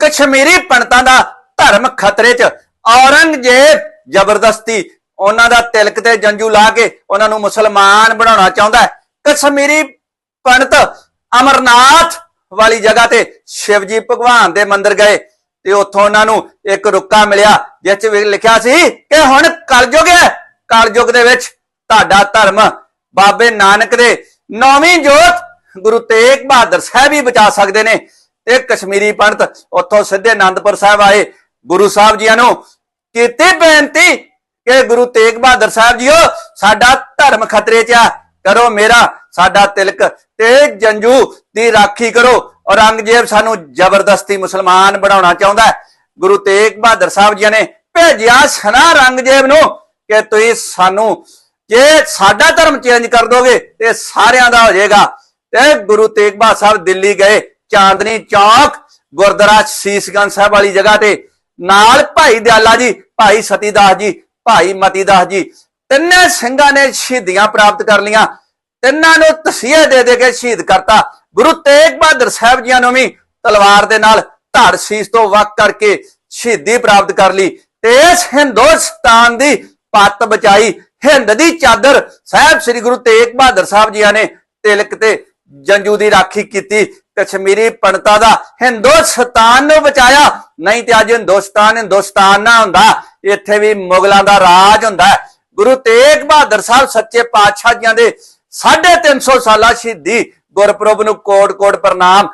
ਕਸ਼ਮੀਰੀ ਪੰਡਤਾਂ ਦਾ ਧਰਮ ਖਤਰੇ 'ਚ। ਔਰੰਗਜ਼ੇਬ ਜ਼ਬਰਦਸਤੀ ਉਹਨਾਂ ਦਾ ਤਿਲਕ ਤੇ ਜੰਜੂ ਲਾ ਕੇ ਉਹਨਾਂ ਨੂੰ ਮੁਸਲਮਾਨ ਬਣਾਉਣਾ ਚਾਹੁੰਦਾ ਹੈ। ਕਸ਼ਮੀਰੀ ਪੰਡਤ ਅਮਰਨਾਥ ਵਾਲੀ ਜਗ੍ਹਾ ਤੇ ਸ਼ਿਵਜੀ ਭਗਵਾਨ ਦੇ ਮੰਦਿਰ ਗਏ ਤੇ ਉੱਥੋਂ ਉਹਨਾਂ ਨੂੰ ਇੱਕ ਰੁੱਕਾ ਮਿਲਿਆ, ਜਿਸ 'ਚ ਲਿਖਿਆ ਸੀ ਕਿ ਹੁਣ ਕਲਯੁਗ ਹੈ। ਕਲਯੁਗ ਦੇ ਵਿੱਚ ਤੁਹਾਡਾ ਧਰਮ ਬਾਬੇ ਨਾਨਕ ਦੇ ਨੌਵੀਂ ਜੋਤ ਗੁਰੂ ਤੇਗ ਬਹਾਦਰ ਸਾਹਿਬ ਹੀ ਬਚਾ ਸਕਦੇ ਨੇ। ਤੇ ਕਸ਼ਮੀਰੀ ਪੰਡਤ ਉੱਥੋਂ ਸਿੱਧੇ ਆਨੰਦਪੁਰ ਸਾਹਿਬ ਆਏ। ਗੁਰੂ ਸਾਹਿਬ ਜੀਆਂ ਨੂੰ ਕੀਤੀ ਬੇਨਤੀ ਕਿ ਗੁਰੂ ਤੇਗ ਬਹਾਦਰ ਸਾਹਿਬ ਜੀਓ, ਸਾਡਾ ਧਰਮ ਖਤਰੇ 'ਚ ਆ। ਕਰੋ ਮੇਰਾ, ਸਾਡਾ ਤਿਲਕ ਤੇ ਜੰਜੂ ਦੀ ਰਾਖੀ ਕਰੋ। ਔਰੰਗਜ਼ੇਬ ਸਾਨੂੰ ਜ਼ਬਰਦਸਤੀ ਮੁਸਲਮਾਨ ਬਣਾਉਣਾ ਚਾਹੁੰਦਾ ਗੁਰੂ ਤੇਗ ਬਹਾਦਰ ਸਾਹਿਬ ਜੀ ਨੇ ਭੇਜਿਆ ਸਨਾ ਔਰੰਗਜ਼ੇਬ ਨੂੰ ਕਿ ਤੁਸੀਂ ਸਾਨੂੰ, ਜੇ ਸਾਡਾ ਧਰਮ ਚੇਂਜ ਕਰ ਦੋਗੇ ਤੇ ਸਾਰਿਆਂ ਦਾ ਹੋ ਜਾਏਗਾ। ਤੇ ਗੁਰੂ ਤੇਗ ਬਹਾਦਰ ਸਾਹਿਬ ਦਿੱਲੀ ਗਏ। ਚਾਂਦਨੀ ਚੌਕ, ਗੁਰਦੁਆਰਾ ਸੀਸਗੰਜ ਸਾਹਿਬ ਵਾਲੀ ਜਗ੍ਹਾ ਤੇ। ਨਾਲ ਭਾਈ ਦਿਆਲਾ ਜੀ, ਭਾਈ ਸਤੀਦਾਸ ਜੀ, ਭਾਈ ਮਤੀਦਾਸ ਜੀ। ਤਿੰਨੇ ਸਿੰਘਾਂ ਨੇ ਸ਼ਹੀਦੀਆਂ ਪ੍ਰਾਪਤ ਕਰ ਲੀਆਂ ਤਿੰਨਾਂ ਨੂੰ ਤਸੀਹੇ ਦੇ ਦੇ ਕੇ ਸ਼ਹੀਦ ਕਰਤਾ। ਗੁਰੂ ਤੇਗ ਬਹਾਦਰ ਸਾਹਿਬ ਜੀਆਂ ਨੂੰ ਵੀ ਤਲਵਾਰ ਦੇ ਨਾਲ ਧੜ ਸੀਸ ਤੋਂ ਵੱਖ ਕਰਕੇ ਸ਼ਹੀਦੀ ਪ੍ਰਾਪਤ ਕਰ ਲਈ। ਤੇ ਇਸ ਹਿੰਦੁਸਤਾਨ ਦੀ ਪੱਤ ਬਚਾਈ। ਹਿੰਦ ਦੀ ਚਾਦਰ ਸਾਹਿਬ ਸ੍ਰੀ ਗੁਰੂ ਤੇਗ ਬਹਾਦਰ ਸਾਹਿਬ ਜੀਆਂ ਨੇ ਤਿਲਕ ਤੇ ਜੰਜੂ ਦੀ ਰਾਖੀ ਕੀਤੀ। ਕਸ਼ਮੀਰੀ ਪੰਡਤਾਂ ਦਾ ਹਿੰਦੁਸਤਾਨ ਨੂੰ ਬਚਾਇਆ। ਨਹੀਂ ਤੇ ਅੱਜ ਹਿੰਦੁਸਤਾਨ ਹਿੰਦੁਸਤਾਨ ਨਾ ਹੁੰਦਾ। ਇੱਥੇ ਵੀ ਮੁਗਲਾਂ ਦਾ ਰਾਜ ਹੁੰਦਾ। ਗੁਰੂ ਤੇਗ ਬਹਾਦਰ ਸਾਹਿਬ ਸੱਚੇ ਪਾਤਸ਼ਾਹ ਜੀਆਂ ਦੇ 350 ਸਾਲਾ ਸ਼ਹੀਦੀ ਗੁਰਪੁਰਬ ਨੂੰ ਕੋਟ ਕੋਟ ਪ੍ਰਣਾਮ।